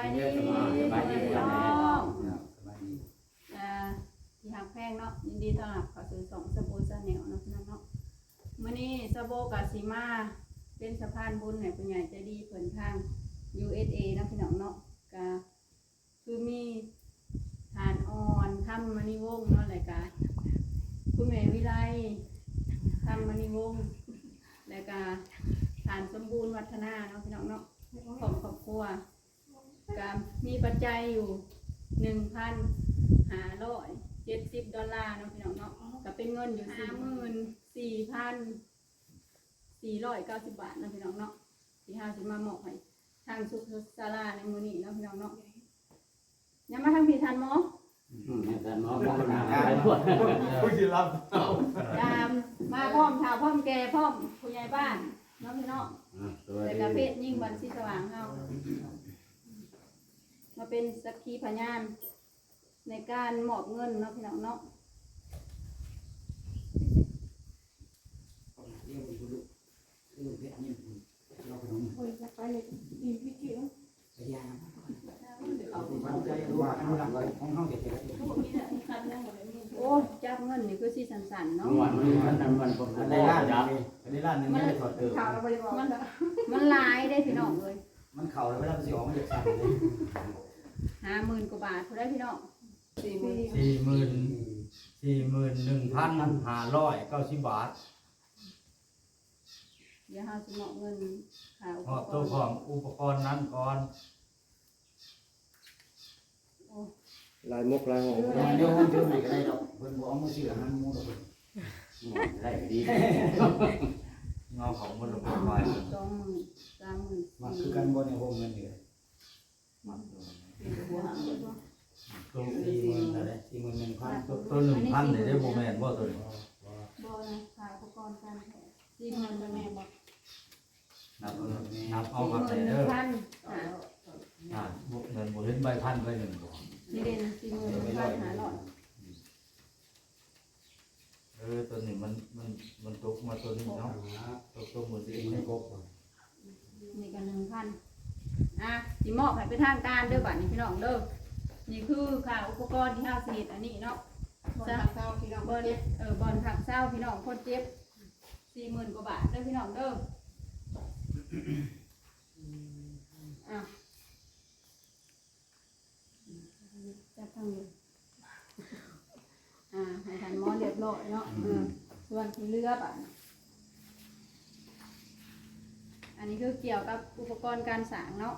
ายดีสบายดีพี่น้องสบายดีอ่าที่หักแพงเนาะยินดีต้อนรับเข้าสู่สองสบู่ซาแนลเนาะพี่น้องเนาะมื้อนี้สบู่กับสีมาเป็นสะพานบุญให้ผู้ใหญ่ใจดีเพิ่นทาง USA นะพี่น้องเนาะก็คือมีทานอ่อนทำมณีวงศ์เนาะรายการคุณแม่วิไลทำมณีวงศ์แล้วก็ทานสมบูรณ์วัฒนาเนาะพี่น้องเนาะของครอบครัว ก็มีปัจจัยอยู่หนึ่งพันห้าร้อยเจ็ดสิบดอลลาร์เนาะพี่น้องเนาะก็เป็นเงินอยู่ห้าหมื่นสี่พันสี่ร้อยเก้าสิบบาทเนาะพี่น้องเนาะที่ ห้าสิบมาเหมาะให้ทางสุขศาลาในมือนี้เนาะพี่น้องเนาะยังมาทางพี่ทันหมออืมแต่หมอบอกว่าไปพวดผู้ที่รับเอายามมาพร้อมชาวพร้อมแก่พร้อมผู้ใหญ่บ้านเนาะพี่น้องอะสวัสแต่ดีกระเพศยิ่งวันสีสว่างเฮามาเป็นสักขีพยานในการมอบเงินเนาะพี่น้องเนาะเรียกผู้ลูกลูกเพชรนี่เราขนม Ôi, chắc phải là đi với chịu พยายามมั่นใจว่าอนุรักษ์ไว้ของเขาเด็ก โอ้จับเงินนี่คือสีสันๆเนาะเมื่อวานนี้มันนั้นมันผมอันได้นี้ร้านจับนึงอันนี้ร้านนึงไม่ได้ถอดเติม Khảo là bây giờ มันมันหลายได้พี่น้องเลยมันเข่าแล้วเวลาสิออกมันจะสั่นเลยห้าหมื่นกว่าบาทผู้ได้พี่น้องสี่หมื่นสี่หมื่นสี่หมื่นหนึ่งพันห้าร้อยเก้าสิบบาท เดี๋ยวเฮาสิมอบเงินค่าอุเพปราะกตัวรณ์ของอุปกรณ์นั้นก่อนลายมกลายหงเดี๋ยวผมเจอไหนก็ได้ดอกเพิ่นบอกมาซื้ออาหารหมูดอกได้ดีเงาของมันลงไปสองหมื่นสามหมื่นมาสี่คือกันบ่ในโฮมเงินนี่เลยหัวหางเลยบ่ตัวสี่หมื่นอะไรสี่หมื่นหนึ่งพันตัวตัวหนึ่งพันเนี่ยได้โมเมนต์ว่าตัวนี้บ่นะค่าอุปกรณ์การแพทย์สี่หมื่นบ่แม่บ่ นับเอานับเอาสี่หครับมื่นหนึ่เด้งอพันอ่าอ่าเงินบริเวณใบพันใบหนึ่งบ่นี่เด่นสี่หมื่นหนึ่งพันห้าร้อยเออตัวนี้มันมันมันตกมาตัวนี้เนาะตกตัวมือสี่สี่หมื่นี่นกบนี่ก็หนึ่งพันอะสิมอบให้เป็นทางการเด้อบัดนี้พี่น้องเด้อนี่คือค่าอุปกรณ์ที่เฮาสิเฮ็ดอันนี้เนาะ Sao sao thì nó บอลเออบอลผักเศร้าพี่น้องคนเจ็บสี่หมื่นกว่าบาทเด้อพี่น้องเด้อ อะจับทางนี้อ่าให้ทันหมอเรียบร้อยเนาะเออส่วนที่เหลืออะอันนี้คือเกี่ยวกับอุปกรณ์การสร้างเนาะ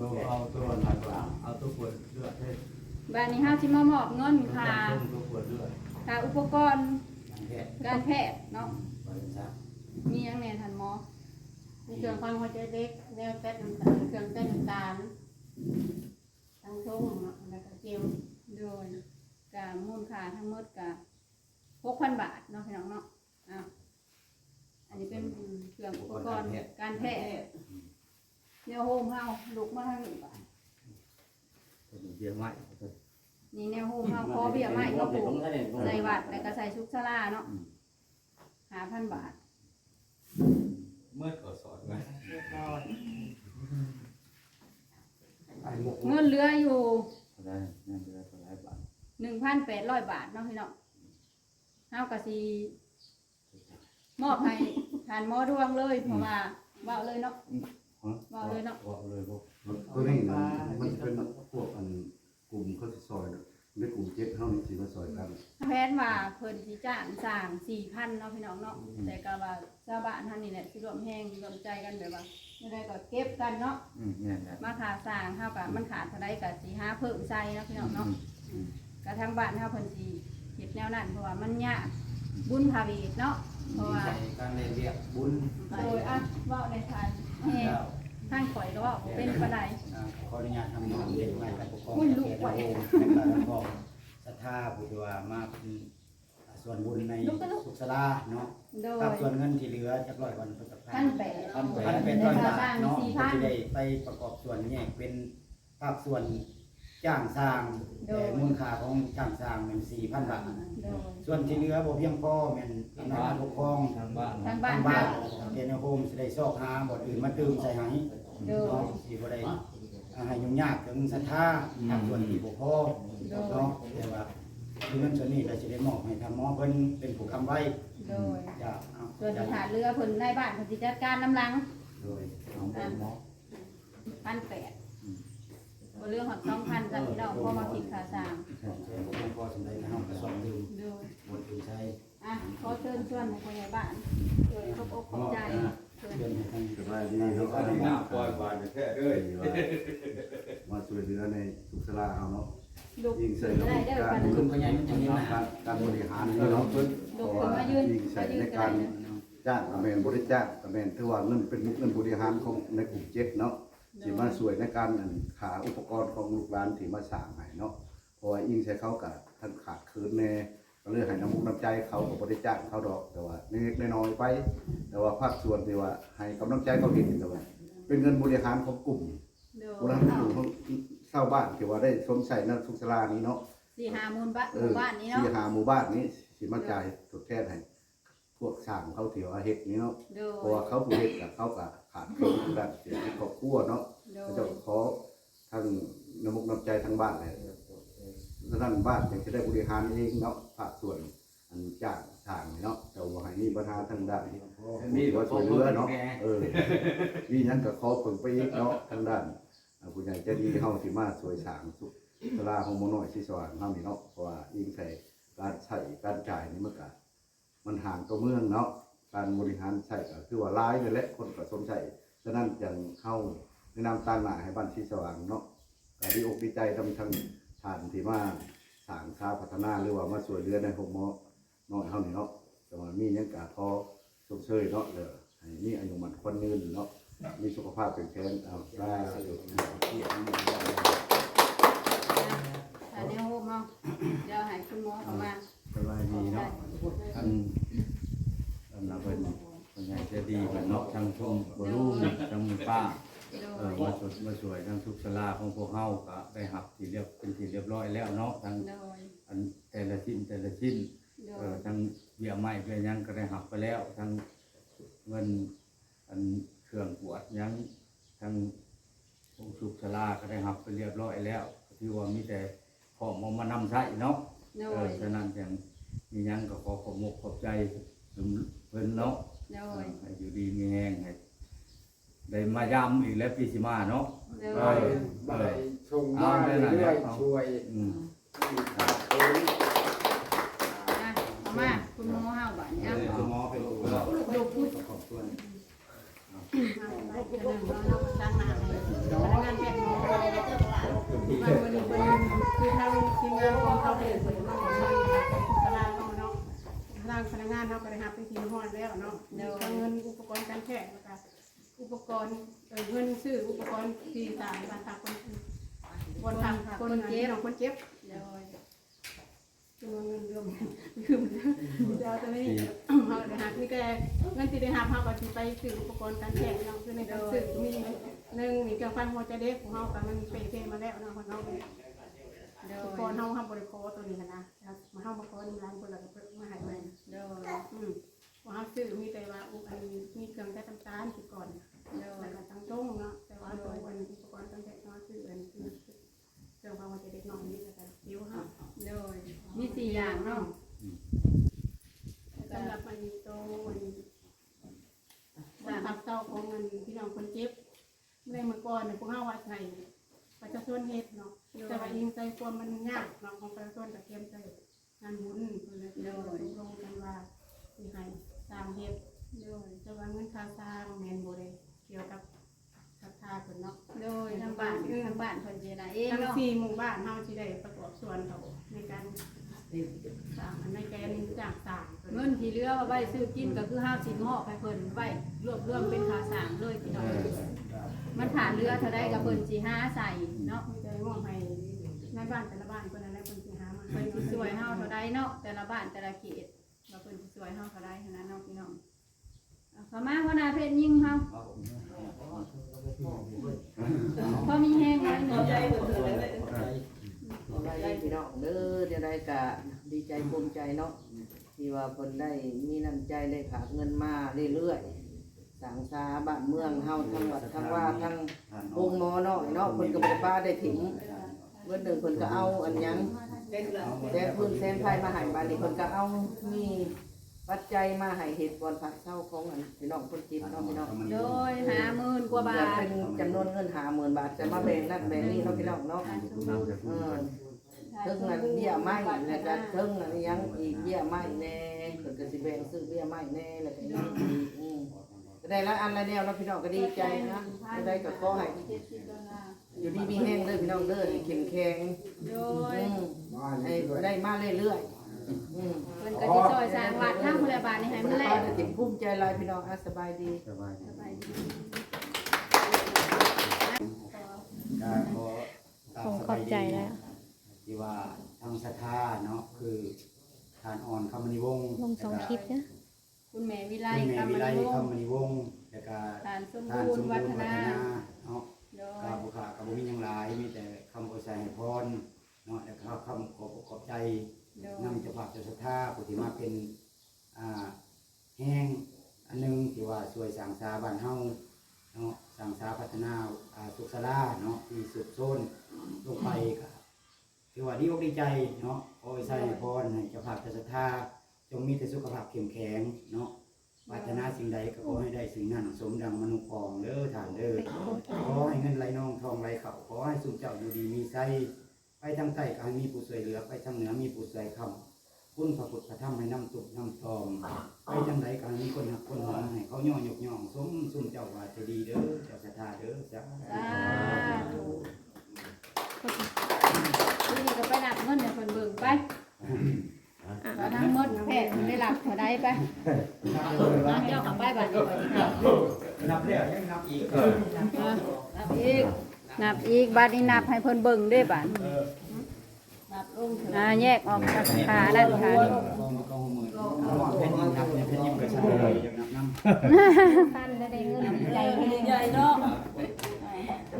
ตัวเอาตัวหลังเอาตัวขวดเลือดให้บ้านนี้ห้าสิมามอบเงินค่ะตัวขวดเลือดค่ะอุปกรณ์แพทย์การแพทย์เนาะบริษัทมีหยังแหน่ทันหมอ trường con hoa chơi đếch đeo tết trường tết tàn tăng sung là cả chiều โดยกับมูลค่าทั้งหมดกับหกพันบาทเนาะพี่น้องเนาะอะอันนี้เป็นเครื่องอุปกรณ์การแพทย์แนวโฮมเฮาลุกมาทางนี้บาทเยอะมากนี่แนวโฮมเฮาขอเบี้ยไม้ก็ปลูกใส่วัดแล้วก็ใส่ชุกชลาเนาะหาพันบาท เมื่อก็สอนไว้ rồi ไอ้หมกเงินเหลืออยู่ได้นั่นคือหลายบาทหนึ่งพันแปดร้อยบาทเนาะพี่น้องเฮากะสีมอบให้ทานหมอดวงเลยเพราะว่าเว่าเลยเนาะเว่าเลยเนาะ บอกเลยบอก ตัวนี้มันมันจะเป็นพวกอันกลุ่มเขาสิซอย ในกลุ่มเจ็ดเท่านี้สิมาซอยกันแพนว่าเพิ่นสิจ้างสร้างสี่พันเนาะพี่น้องเนาะแต่ก็ว่าชาวบ้านท่านนี่แหละสิรวมแห้งรวมใจกันแบบว่าไม่ได้ก็เก็บกันเนาะอืมเนี่ยนะมาขาสร้างเฮากับมันขาดเท่าใดก็สิหาเพิ่มใส่เนาะพี่น้องเนาะกระทั่งบ้านเฮาเพิ่นสิเฮ็ดแนวนั้นเพราะว่ามันยากบุญภาวีเนาะเพราะว่าใจการเรียนเรียกบุญโดยอะเว้าในทานแห่ ทางข่อยก็เว่าเป็นปานใดขออนุญาตทำงานเรียนไว้กับปกครองเขตโฮมในการปกครองศรัทธาผู้ที่ว่ามาเป็นส่วนบุญในสุขศาลาเนาะโดย กับส่วนเงินที่เหลือจักร้อยวันเพิ่นก็ท่านแปด พันพันเป็นร้อยบาทเนาะเพื่อที่ได้ไปประกอบส่วนแยกเป็นภาคส่วนจ้างสร้างแต่มูลค่าของจ้างสร้างเป็น4,000บาท โดย ส่วนที่เหลือบ่เพียงพอแม่นอำนาจปกครองทางบ้านทางบ้าทานงบ้าเฮานเทนโฮมสิได้ซอกหาบ่อื่นมาตื่มใส่ให้ โดยเนาะสิบ่ได้อ่ให้ยุ่งยากถึงศรัทธาทางส่วนที่บ่พอเนาะแต่ว่าเงินส่วนนี้ก็สิได้มอบให้ทางหมอเพิ่นเป็นผู้ค้ำไว้โดยอย่าเอาส่วนที่ขาดเรือเพิ่นในบ้านเพิ่นสิจัดการน้ำหลังโดยเอาไปหมอพันแปดบ่เรื่องของสองพันจ้ะพี่น้องพอมาคิดค่าสร้างแต่บ่พอสำได้เฮาก็สอนดื่มโดย บ่ดื่มใช้ อะขอเชิญชวนให้ผู้ใหญ่บ้านโดยขอบอกขอบใจ เชิญเดือนให้ทางสบายดีเนาะก็ได้หน้าปล่อยบานแค่เด้อมาช่วยเหลือในทุกสลาเอาเนาะลูกยิงใส่ระได้บบเด้อการกันคุณพ่อใหญ่มันจะมีนะการการบริหารเนาะเพิ่นลูเพกราะเพิ่นว่ามายืนยิงใส่มายืนในก็กาได้รนะจ้างกระแมนบริจ้างกระแมนถือว่าเงินเป็นเงินบริหารของในกลุ่มเจ็ดเนาะที่มาช่วยในการอันขาอุปกรณ์ของลูกหลานที่มาสร้างให้เนาะเพราะว่ายิงใส่เขากับท่านขาดคืนแน่ ก็เลยให้น้ำมุกน้ำใจเขากับบริจ้างเขาดอกแต่ว่าเล็กๆน้อยๆไป แต่ว่าภาคส่วนที่ว่า ให้กำลังใจเขาเห็นแต่ว่า เป็นเงินบริหารของกลุ่มโดบริยหารของชาวบ้านที่ว่าได้สวมใส่ในทุกสลานี้เนาะสี่ห้าหมูลบ้านหเอมู่อบ้านนี้เนาะที่หาหมู่บ้านนี้สิมาจ่ายทดแทนให้พวกสร้างเขาเถียวอาเฮ็ดนี้เนาะโดเพราะยว่าเขาผู้เฮ็ดกับเขาก็ขาดเครื่องด้านเสียที่ครอบครัวเนาะโดเขายจะขอทางน้ำมุกน้ำใจทางบ้านเลยท่านบ้านอยากจะได้บริหารเองเนาะ ภาคส่วนอันจ้างทางนี่เนาะแต่ว่าให้มีปัญหาทางด้านนี้มีมีบ่ว่าพช่อวยเหลืเพื่ออนเนาะแกเออมีหยังก็ขอเพิ่งไปอีกเนาะทางด้านอ่าผู้ใหญ่ใจะดีเฮาสิมาช่วยสร้างสุขสลาของหมอน้อยสิสว่างเฮานี่เนาะเพราะว่ายิ่งใส่การใช้การจ่ายนี่มันก็มันห่างตัวเมืองเนาะการบริหารใช้ก็คือว่าหลายเลยแหละคนก็สมใจฉะนั้นจังเข้าแนะนำต่างหน้าให้บ้านสิสว่างเนาะก็ดีอกดีใจทำทั้งทานที่มา สร้างค้าพัฒนาหรือว่ามาช่วยเหลือในหกหมอน้อยเฮานี่เนาะแต่ว่ามีหยังก็ขอชมเชยเนาะเด้อให้มีอายุมันคนยืนเนาะมีสุขภาพแข็งแรงเอาได้สุถ้าแนวโฮมเอาเดี๋ยวให้คุณหมอเข้ามาสบายดีเนาะอันอันเราเป็นคนใหญ่จะดีกันเนาะทั้งชมบ่รู้ทั้งป้า โดเออยมาช่วยมาช่วยทั้งทุกสลาของพวกเฮาก็ได้หับที่เรียบเป็นที่เรียบร้อยแล้วเนาะทั้งโดยอันแต่ละชิ้นแต่ละชิ้น โดเอยอทั้งเบี้ยไม้เบี้ยหยังก็ได้หับไปแล้ว ทั้งเงินอันเครื่องกวดหยังทั้งพวกสุกสลาก็ได้หับไปเรียบร้อยแล้วที่ว่ามีแต่ของเอามานำใช้เนาะโดเออยฉะนั้นจังมีหยังก็ขอขอบมกขอบใจถึงเพิ่นเนาะโดเออยให้อยู่ดีมีแห้งให้ ได้มายามอีกแล้วปีสิมาเนาะโดเอยอไปชงมาเรื่อยๆช่วยอืมอะเอามาคุณหมอเฮาบัดนี้เอาคุณหมอเป็นผู้ลูกพูดประกอบส่วนจะนั่งรอเราตั้งหน้าให้พนักงานแพทย์หมอมาวันนี้เป็นคือทางทีมงานของเขาเป็นคนมาของเราตลาดเนาะทางพนักงานเราก็ได้รับเป็นทีมฮอดแล้วเนาะทางเงินอุปกรณ์การแพทย์นะคะ อุปกรณ์เงินซื้ออุปกรณ์ที่ต่างมาทางคนคนทำคนเจ็บคนเจ็บโดยจำนวนเงินรวมคือเดี๋ยวจะไม่เขาได้หักมีแต่เงินที่ได้หักเขาก็จะไปซื้ออุปกรณ์การแพทย์เราคือในการซื้อมีหนึ่งมีเครื่องฟันหัวใจเด็กของเขาแต่มันเปย์มาแล้วนะของเขาโดอุปยกรณ์เขาทำบริโภคตัวนี้นะมาเข้ามาขอดูร้านคนละก็มาหายไปโดยอืมว่าเขาซื้อมีแต่ว่าอุปกรณ์มีเครื่องแต่น้ำตาลสิก่อนโดย แล้วก็ตั้งตรงเนาะแต่ว่าตันอุปกรณ์ตั้งแพทย์เขาซื้ออันคือเครื่องฟันหัวใจเด็กน้อยนี่แล้วก็ผิวเขาโดยมีสี่อย่างเนาะสำหรับมันโตมันสาหับเต้าของมันพี่น้องคนเจ็บในเมื่อก่อนเนี่ยพวกเฮา ไว้ซื้อกินก็คือห้าสิบมอบให้เพิ่นไว้รวบรวมเป็นค่าสร้างเลยพี่น้องมันผ่านเรือเท่าใดก็เพิ่นสิหาใส่เนาะมีใจมอบให้ในบ้านแต่ละบ้านเพิ่นอะไรเพิ่นสิหามาเพิ่ให้นสิสวยเฮาเท่าใดเนาะแต่ละบ้านแต่ละเขตว่าเพิ่นสิสวยเฮาเท่าใดเท่านั้นเนาะพี่น้องเอาเข้ามาหัวหน้าเพชรยิงเฮาพอมีแห้งไว้หนึ่งได้พี่น้องเด้อเดี๋ยวได้กะดีใจภูมิใจเนาะ ที่ว่าเพิ่นได้มีน้ำใจได้ฝากเงินมาเรื่อยๆสังสาบ้านเมืองเฮาทั้งวัดทั้งว่าทั้งวงหมอน้อยเนาะนาะเพิ่นก็บ่ได้ป้าได้ถิ่มเมื่อหนึ่งเพิ่นก็เอาอันหยังแจ้พื้นแซนไฟมาให้บาดนี้เพิ่นก็เอามีปัจจัยมาให้เหตุบอนผักเศร้าของอันพี่น้องคนจีนเนาะพี่น้องโดยหาหมื่นกว่าบาจะทเป็นจำนวนเงินหาหมื่นบาทจะมาแบ่งนั่นแบ่งนี่เนาะพี่น้องเนาะเออเทิงอันเบี้ยไม้แล้วก็เทิงอันหยังอีกเบี้ยไม้แน่เพิ่นก็สิแบ่งซื้อเบี้ยไม้แน่แล้วก็ยังอีกอืมก็ได้ละอันละแนวเนาะพี่น้องก็ดีใจนะได้ก็ขอให้เจ็ดสิบดอลลาร์อยู่ดีมีแห้งเด้อพี่น้องเด้อให้เข้มแข็งโดยอืมให้ได้มาเรื่อยๆอืมเพิ่นก็สิซอยสร้างวัดทางพยาบาลนี่ให้มันแลป้ากจะติดภูมิใจหลายพี่น้องอะสบายดีสบายสบายดีก็ขอตามผมสขอบาบยใจดีแล้ว ที่ว่าทางศรัทธาเนาะคือทานอ่อนคำมณีวงศ์ลงสองคลิปนะคุณแม่วิไลคุณแม่กรรมวิไลนิวงคำศ์มณีวงศ์แล้วก็ทานสมทานบูสรมณ์บูวัรฒณ์วัฒนานาเนาะโดกายบุคากับบุมีหยังหลายมีแต่คำโอใจให้พรเนาะแล้วก็คำขอบขอบใจโดย นำเจ้าภาพเจ้าศรัทธาผู้ที่มาเป็นอ่าแห้งอันหนึงที่ว่าช่วยสร้างสาบ้านเฮาเนาะสร้างสาพัฒนาอ่าสุขศาลาเนาะที่สุดโซนลงไปก็ ถือว่าดีอกดีใจเนาะขอให้ใส่พรให้เจ้าภาพเจ้าศรัทธาจงมีแต่สุขภาพเข้มแข็งเนาะปรารถนาสิ่งใดก็ขอให้ได้สิ่งนั้นสมดังมนุษย์ปองเด้อทานเด้อขอให้เงินไหลนองทองไหลเข่าขอให้สุขเจ้าอยู่ดีมีไส้ไปทางใต้ก็ให้มีผู้ช่วยเหลือไปทางเหนือมีผู้ช่วยคำคุณพระพุทธพระธรรมให้นำตุกนำตอมไปทางไหนก็ให้มีคนหักคนหอมให้เขาย่อยกย่องสมสุมเจ้าว่าจะดีเด้อเจ้าศรัทธาเด้อจ้าธุนี่ ก็ไปนับเงินให้เพิ่นเบิ่งไปก็ทั้งหมดแพทย์ได้รับเท่าใดไปมาเจ้ากับไปบัดนี้บัดนี้นับแล้วยังนับอีกนับอีกนับอีกบัดนี้นับให้เพิ่นเบิ่งด้วยบัดนับลงอ่าแยกออกจากขาด้านขานี่กองกองมือเอาหมอนเพชรยิงนับเนี่ยเพชรยิงกระชับเลยอยากนับน้ำท่านได้เงินใจใหญ่เนาะ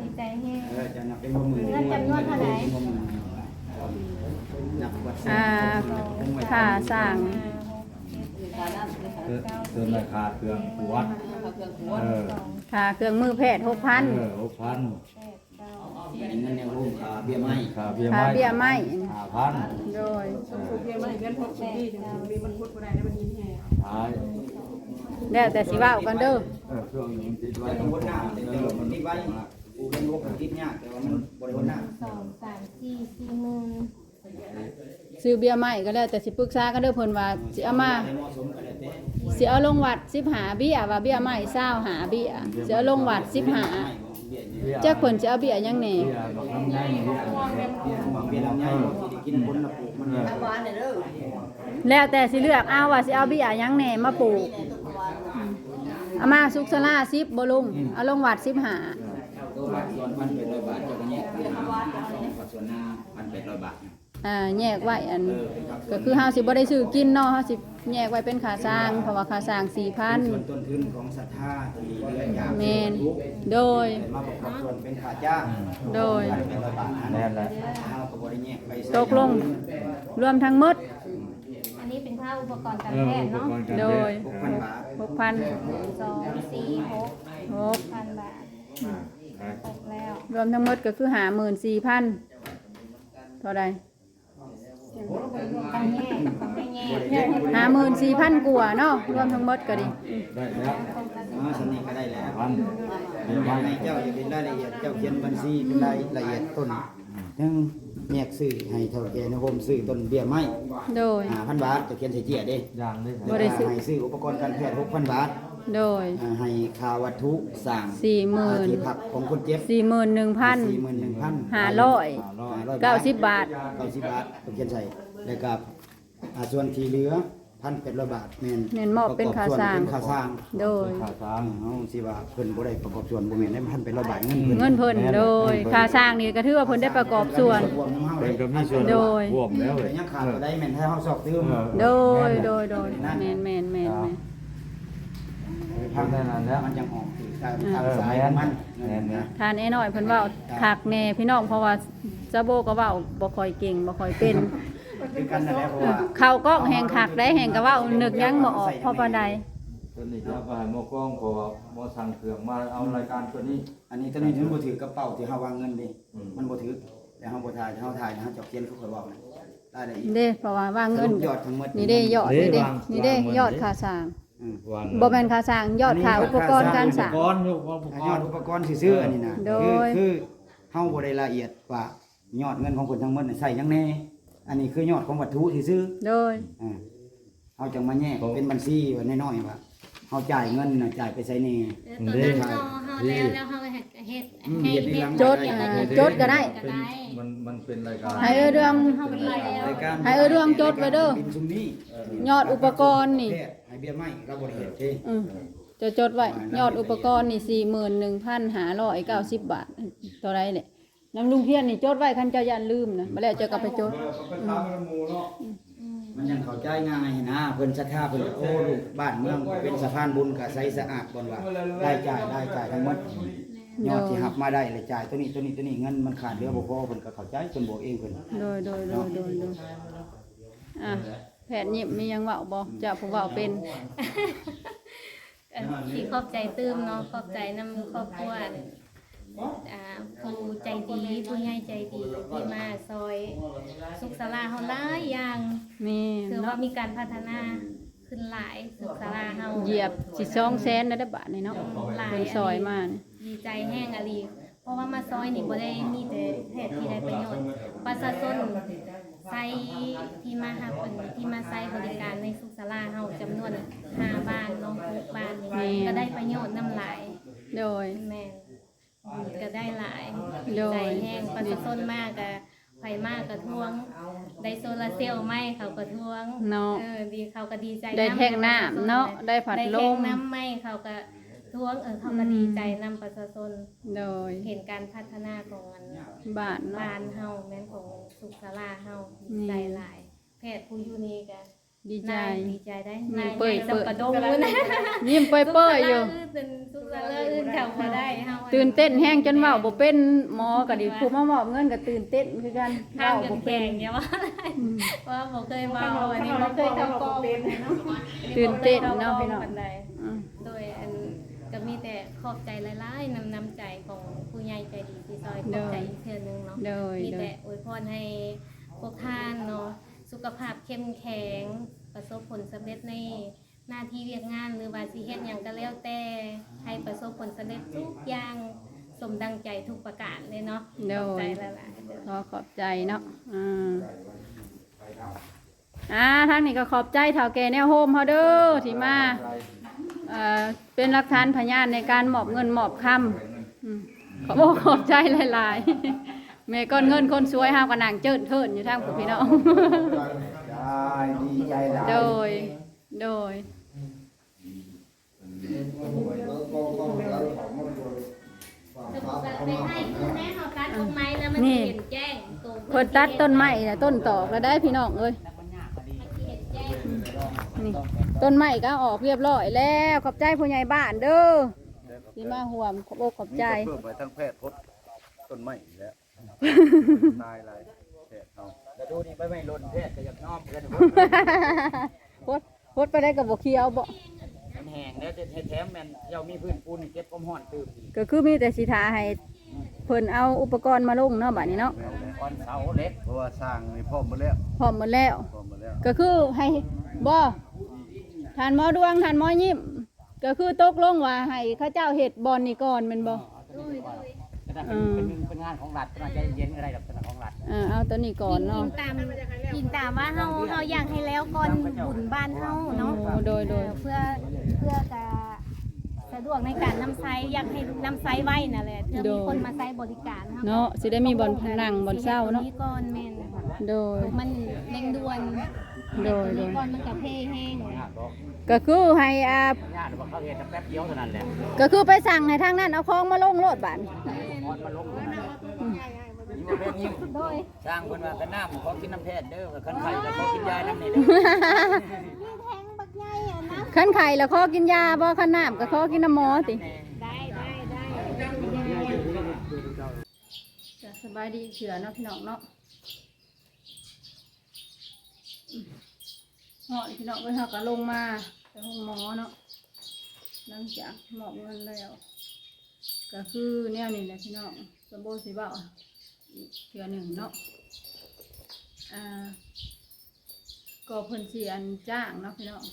ดีใจแห้งเออจะนับเป็นบ่มือเงินจำนวนเท่าไหร่ อ่าค่าสร้างคือคือราคาเครื่องขวดเออค่าเครื่องมือแพทย์6,000เออหกพันเงินในรูปเบี้ยไม้ค่าเบี้ยค่าไม้เบี้ยไม้ห้าพันโดยเพียไม่เงินพกคนดีถึงมีมันพุดบ่ได้ได้มันยินแห้งท้ายแล้วแต่สิเว้ากันเด้อ เออเครื่องมันติดไว้ไว้ตรงบนหน้าเดิมมันติดไว้ กูเป็นลูกติดยากแต่ว่ามันบริบนหน้าสองสามสี่สี่หมื่นซื้อเบี้ยไม้ก็แล้วแต่สิปรึกษากันเด้อเพิ่นว่าสิเอามาเหมาะสมกันแต่สิเอาลงวัด15เบี้ยว่าเบี้ยไม้20หาเบี้ยสิเอาลงวัด15เบี้ยจักเพิ่นสิเอาเบี้ยหยังแหน่เบียบอกน้ำง่ายเบี้ยเบี้ยลำไยที่กินผลละปลูกมันแล้วแต่สิเลือกเอาว่าสิเอาเบี้ยหยังแหน่มาปลูกเอามาสุกสลา10บ่ลุงเอาลงวัดสิหา 15ส่วนพันเป็นร้อยบาทเจ้าก็แยกไปหาส่วนหน้าพันเป็นร้อยบาทอ่าแยกไว้อันก็คือเฮาสิบ่ได้ซื้อกินเนาะเฮาสิแยกไว้เป็นค่าสร้างเพราะว่าค่าสร้างส่วน4,000 ต้นทุนของศรัทธาที่เดือนยามแม่นโดยมาประกอบส่วนเป็นค่าจ้างโดยเป็นร้อยบาทแน่นแหละเฮาก็บ่ได้แยกไปตกลง รวมทั้งหมด อันนี้เป็นค่าอุปกรณ์การแพทย์เนาะโดยแพทย์6,000บาท 6,000 สองสี่หก6พันบาทอ่า ตกแล้วรวมทั้งหมดก็คือ54,000เท่าใดต้องแยกต้องให้แยก54,000กว่าเนาะรวมทั้งหมดก็ดีได้แล้วอ๋อสนิทก็ได้แล้วพันเบี้ยไม้ให้เจ้าอย่าเป็นรายละเอียดเจ้าเขียนบัญชีเป็นรายละเอียดต้นทั้งแยกซื้อให้เท่าแก่ในโฮมซื้อต้นเบี้ยไม้โดย5,000บาทจะเขียนใส่เจียเด้อย่างนี้บ่ได้ซื้อให้ซื้ออุปกรณ์การแพทย์6,000บาท โดย อ่าให้ค่าวัตถุสร้างสี่หมื่นที่พักของคนเจ็บ41,000ห้า500ร้อย90บาท เก้าสิบบาทผมเขียนใส่แล้วก็อ่าส่วนที่เหลือพันเป็นร้อยบาทแม่นแม่นมอบเป็นค่าสร้างเป็นค่าสร้างโดย ขาสร้าอ่างเฮาสิว่าเพิ่นบ่ได้ประกอบส่วนบ่แม่นได้พันเป็นร้อยบาทเงินเพิ่นเงินเพิ่นโดยค่าสร้างนี่ก็ถือว่าเพิ่นได้ประกอบส่วนเป็นก็มีส่วนโดยรวมแล้วเลยแต่ยังขาดบ่ได้แม่นถ้าเฮาสอบตื้ม โดยโดยโดยแม่นแม่นแม่นแม่น พังได้นานแล้ว มันจังออกคือทางทางสายของมันแม่นนะ ทานไอ้น้อยเพิ่นเว้าคักแน่พี่น้องเพราะว่าซาโบก็เว้าบ่ค่อยเก่งบ่ค่อยเป็นคือกันนั่นแหละเพราะว่าเข้ากล้องแห่งคักได้แห่งก็เว้านึกยังบ่ออกเพราะปานใดตัวนี้จะไปหมอกล้องขอหมอสั่งเครื่องมาเอารายการตัวนี้ อันนี้ตัวนี้มันบ่ถือกระเป๋าที่เฮาวางเงินดิอืม มันบ่ถือแต่เฮาบ่ถ่ายเฮาถ่ายนะเฮาจะเขียนคือข่อยเว้านะได้ได้อีกเด้เพราะว่าว่างเงินสรุปยอดทั้งหมดนี่เด้ยอดนี่เด้นี่เด้ยอดค่าสร้างอืม วางบ่แม่นค่าสร้างยอดค่าอุปกรณ์การสร้างก้อนอยู่ก้อนอันยอดอุปกรณ์ซื้อๆอันนี้นะโดคือยคือเฮาบ่ได้ละเอียดว่ายอดเงินของคนทั้งหมดน่ะใส่หยังแน่อันนี้คือยอดของวัตถุที่ซื้อโดย อ่าเฮาจังมาแยกเป็นบัญชีไว้น้อยๆว่าเฮาจ่ายเงินน่ะจ่ายไปใส่แน่ตอนนั้นเฮาเฮาแล้วแล้วเฮาก็เฮ็ดเฮ็ดอืมให้เฮ็ดทีเฮ็หลัดงจดอ่าจดก็ได้ ก็ได้ มันมันเป็นรายการให้เอ้ยเรื่อง เฮาก็ดีแล้ว รายการให้เอ้ยเรื่องจดไว้เด้อบินซุมนี้ยอดอุปกรณ์นี่ แพทย์ให้ เบี้ยไม้เราบ่ได้เฮ็ดเด้อืมจะจดไว้ยอดอุปกรณ์นี่สี่หมื่นหนึ่งพันหาร้อยเก้าสิบบาทเท่าไรเนี่ยน้ำลุงเพียนนี่จดไว้คันเจ้ายันลืมนะมาแล้วเจะกลับไปจดมันยังเข้าใจง่ายนะเพิ่นศรัทธาเพิ่นโอ้ลูกบ้านเมืองเป็นสะพานบุญก็ใสสะอาดบ่นว่าได้จ่ายได้จ่ายทั้งหมดยอดที่หับมาได้เลยจ่ายตัวนี้ตัวนี้ตัวนี้เงินมันขาดเหลือบ่พอเพิ่นก็เข้าใจเพิ่นบอกเองเพิ่นโดยโดยโดยโดยโดยอะแผนยิบมียังเว่าบ่เจะผู้เว่าเป็นเอ่อที่ขอบใจตื้มเนาะขอบใจนำครอบครัวอ่าผู้ใจดีผู้ใหญ่ใจดีที่มาซอย สุขศาลาเฮาหลายอย่างมีคือว่าเนาะมีการพัฒนาขึ้นหลายสุขศาลาเฮาเหยียบสิสองแสนนะได้อบาทนี่เนาะหลายเป็นซอยมานี่ดีใจแห้งอะลีเพราะว่ามาซอยนี่บ่ได้มีแต่แพทย์ที่ได้ประโยชน์ประชาชน ใช้ที่มาหาผลที่มาใช้บริการในสุขศาลาเฮาจำนวน5บ้านเน้อง6บ้านนี่ก็ได้ประโยชน์นํหลายโดย แม่นก็ได้หลายโดย ใจแห้งประชาชนมากก็ไผมากก็ทวง ได้โซลาร์เซลล์ไหมเขาก็ทวงเนาะ เออดีเขาก็ดีใจได้แท่งน้ำเนาะได้ผัดได้ลแท่งมน้ำไหมเขาก็ ทวงเออเขาก็ดีใจนำประชาชนโดยเห็นการพัฒนาของอันบ้านเนาะ บ้านเฮาแม่นของสุขศาลาเฮาอืมใจหลาย แพทย์ผู้อยู่นี่ก็ดีใจ นายดีใจได้นี่นายเปิดใหญ่เปิดสำกระดงนะยิ้มเปื่อยๆอยู่ สุขศาลาอื่นเขาบ่ได้เฮาตื่นเต้นแห้งจนเว่าบ่เป็นหมอก็ดิผู้มามอบเงินก็ตื่นเต้นคือกันทางเว้ากับ่นเป็แข่นงเนี่ยว่าว่าบ่เคยมาอันนี้เราบ่เคเคยยทำทำกกอองงเป็นเนาะตื่นเต้นเนาะพี่น้องบันไดอืม โดยอัน ก็มีแต่ขอบใจหลายๆนำน้ำใจของผู้ใหญ่ใจดีที่ซอยขอบใจอีกเทื่อนึงเนาะโดยมีโดแต่ยอวยพรให้พวกท่านเนาะสุขภาพเข้มแข็ง ประสบผลสำเร็จในหน้าที่เวียกงานหรือว่าสิเฮ็ดหยังก็แล้วแต่ให้ประสบผลสำเร็จทุกอย่างสมดังใจทุกประการเลยเนาะโดขอบใจยหลายๆเด้อ ขอขอบใจเนาะอ่าอ่าทางนี้ก็ขอบใจเฒ่าแก่แนวโฮมเฮาเด้อที่มา เอ่อเป็นหลักฐานพยานในการมอบเงินมอบคำอืมขอบอกขอบใจหลายๆแม่ก้อนเงินคนสวยเฮาก็นั่งเจิดเทินอยู่ทางผู้พี่น้อง ได้ดีใจหลายโดย โดยจะบอกว่าไปให้คือแม่เขาตัดต้นไม้แล้วมันนี่เห็นแจ้งตัวเพิ่นตัดต้นไม้น่ะต้นตอกแล้วได้พี่น้องเอ้ยเห็นแจ้ง นี่ต้นไม้ก็ออกเรียบร้อยแล้วขอบใจผู้ใหญ่บ้านเด้อที่มาห่วมขอบอกขอบใจเพิ่มไปทั้งแพทย์พดต้นไม้อีกแล้วตายหลายแพทย์เอาแต่ดูนี่ไปไม่ลนแพทย์ก็อยากน้อมเพิ่นพดพดไปได้กับบ่เคียวบ่มันแห้งแล้วจะให้แถมแม่นเจ้ามีพื้นปูนนี่เก็บความร้อนตื้มอีกก็คือมีแต่สิทาให้ เพิ่นเอาอุปกรณ์มาลงเนาะบัดนี้เนาะก้อนเสาเล็กเพราะว่าสร้างนี่พร้อมหมดแล้วพร้อมหมดแล้ว พร้อมหมดแล้วก็คือให้บ่ทานหมอดวงทานหมอยิ้ม ก็คือตกลงว่าให้เขาเจ้าเฮ็ดบอลนี่ก่อนแม่นบ่เป็นเป็นเป็นงานของรัฐเป็นใจเย็นอะไรแบบเป็นของรัฐอ่าเอาตัวนี้ก่อนเนาะยิงตามยิงตามว่าเฮาเฮาอยากให้แล้วก่อนบุญบ้านเฮาเนาะโอ้โดยโดย เพื่อเพื่อจะ สะดวกในการนำไซอยากให้นำไซไว้นั่นแหละเพื่อมีคนมาใช้บริการเฮาเนาะสิได้มีบอลนั่งบอลเศร้าเนาะสิฮ็ดตัวก่อนแม่นโดยมันเร่งด่วนโดยตัวโดนี้ยก่อนมันก็เพ่แห้งก็คือให้อ่าญาติบอกเขาเห็นแป๊บเดียวเท่านั้นแหละก็คือไปสั่งให้ทางนั้นเอาของมาลงโลดบาดออนมาลงยิ่งเป็นยิ่งโดยสร้างคนว่ากันน้ำขอกินน้ำแพทย์เด้อคันไข่แล้วขอกินยาน้ำนี่เด้อ ขันไข่แล้วขอกินยาบ่ขันน้ำก็ขอกินน้ำหมอติได้ได้ได้จะสบายดีเฉือเนาะพี่น้องเนาะอืมเหาะพี่น้องเอ้ยเฮาก็ลงมาไปห้องหมอเนาะหลังจากมอบเงินแล้วก็คือแนวนี้แหละพี่น้องสมบูรณ์สิเบาอีกเทื่อหนึ่งเนาะอ่าก็เพิ่นสิอันจ้างเนาะพี่น้อง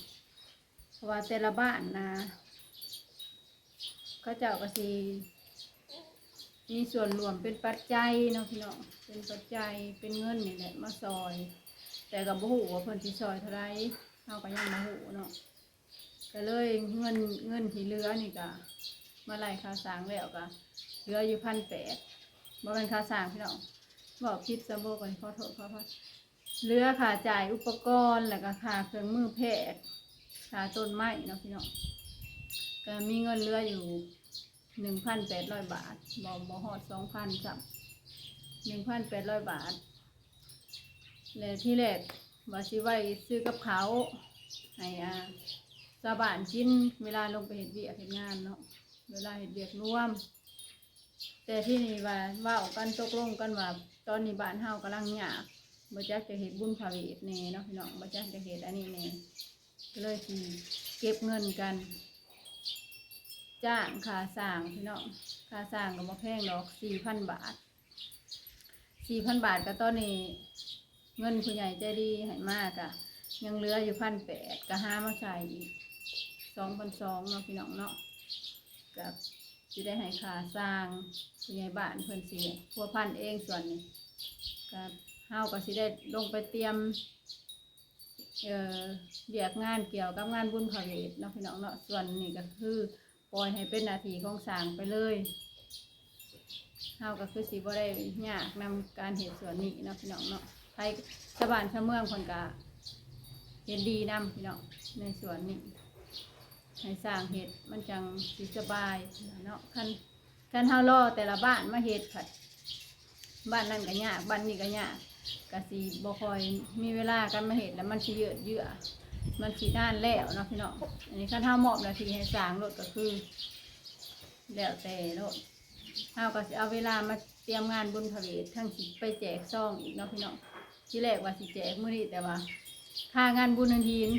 เพราะว่าแต่ละบ้านนะเขาเจ้าก็สิมีส่วนรวมเป็นปัจจัยเนาะพี่น้องเป็นปัจจัยเป็นเงินนี่แหละมาซอย แต่กับบ่ฮู้ว่าเพิ่นสิซอยเท่าไรเฮาก็ยังบ่ฮู้เนาะก็เลยเงินเงินที่เหลือนี่ก็มาไล่ค่าสางแล้วก็เหลืออยู่พันแปดบ่เป็นค่าสางพี่น้องบอกผิดซะบ่ก่อนขอโทษขอโทษเหลือค่าจ่ายอุปกรณ์แล้วก็ค่าเครื่องมือแพทย์ ค่าต้นไม้เนาะพี่น้องก็มีเงินเหลืออยู่หนึ่งพันแปดร้อยบาทบ่บ่ฮอดสองพันจับหนึ่งพันแปดร้อยบาทเลยที่แรกว่าสิไว้ซื้อกับเขาให้อาชาบานกินเวลาลงไปเห็ดเวียกเห็ดงานเนาะเวลาเห็ดเวียกร่วม แต่ที่นี่ว่าเว่ากันตกลงกันว่าตอนนี้บ้านเฮากำลังหยากบ่จักจะเห็ดบุญพาเวทแน่เนาะพี่น้องบ่จักจะเห็ดอันนี้แน่ เลยสิเก็บเงินกัน จ้างค่าสร้างพี่น้องค่าสร้างก็บ่แพงดอกสี่พันบาทสี่พันบาทก็ตอนนี้ เงินผู้ใหญ่ใจดีให้มากอะยังเหลืออยู่พันแปดก็ห้ามาใส่อีกสองพันสองเนาะพี่น้องเนาะกับจะได้ให้ค่าสร้างผู้ใหญ่บ้านเพิ่นสิพัวพันเองส่วนนี้กับเฮาก็สิได้ลงไปเตรียม เอ่อเรียกงานเกี่ยวกับงานบุญพระเวทเนาะพี่น้องเนาะส่วนนี้ก็คือปล่อยให้เป็นหนาทีของสร้างไปเลยเฮาก็คือสิบ่ได้ยากนำการเหตุส่วนนี้เนาะพี่น้องเนาะไทยชาวบ้านชาวเมืองคนกะเห็นดีนำพี่น้องในส่วนนี้ให้สร้างเห็ดมันจังสิสบายเนาะคันคันเฮารอแต่ละบ้านมาเห็ดผัดบ้านนั่นก็ยากบ้านนี้ก็ยาก กะสีบ่คอยมีเวลากันมาเห็ดแล้วมันสิเยอะเยือมันสีด้านแล้วเนาะพี่น้องอันนี้คันเฮามอบนาทีให้สางรถก็คือ แล้วแต่รถเฮาก็สิเอาเวลามาเตรียมงานบุญพระเวททั้งสิไปแจกซองอีกเนาะพี่น้องที่แรกว่าสิแจกมื้อนี้แต่ว่าค่างานบุญนันทีน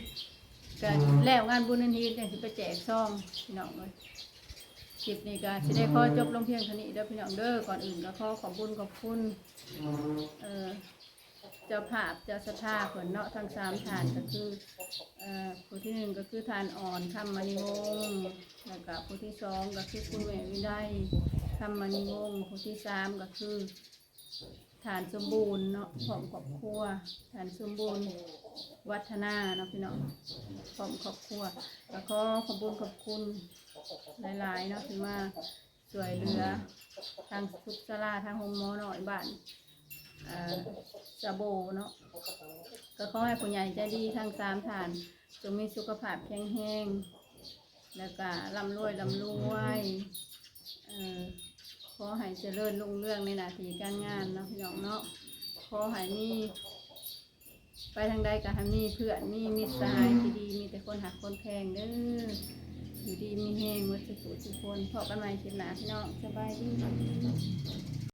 ก็แล้วงานบุญนันทีนจังสิไปแจกซองพี่น้องเลยคลิปนี้ก็สิได้ขอจบลงเพียงเท่านี้เด้อพี่น้องเด้อก่อนอื่นก็ขอขอบคุญขอบคุณเอ่อ เจ้าภาพเจ้าสถาผลเนาะทั้งสามฐานก็คือเอ่อผู้ที่หนึ่งก็คือทานอ่อนธรรมนิวงศ์แล้วก็ผู้ที่สองก็คือคุณแม่วิไลทำมันวงคนที่สามก็คือฐานสมบูรณ์เนาะของครอบครัวฐานสมบูรณ์วัฒนาเนาะพี่เน้องของครอบครัว แล้วก็ขอบคุณขอบคุณหลายๆเนาะที่มาช่วยเหลือทางสุขศาลาทางโฮมหมอหน่อยบ้าน อ่อสะโบเนาะก็ขอให้ผู้ใหญ่ใจดีทั้งสามฐานจงมีสุขภาพแข็งแรงแล้วก็ร่ำรวยร่ำรวยเอ่อขอให้เจริญรุ่งเรื่องในหน้าที่การงานเนาะพี่น้องเนาะขอให้มีไปทางใดก็ให้มีเพื่อนมีมิตรสหายที่ดีมีแต่คนหักคนแพงเด้ออยู่ดีมีแหงวัดสุขสุขคนพบกันใหม่คลิปหน้าพี่น้องสบายดี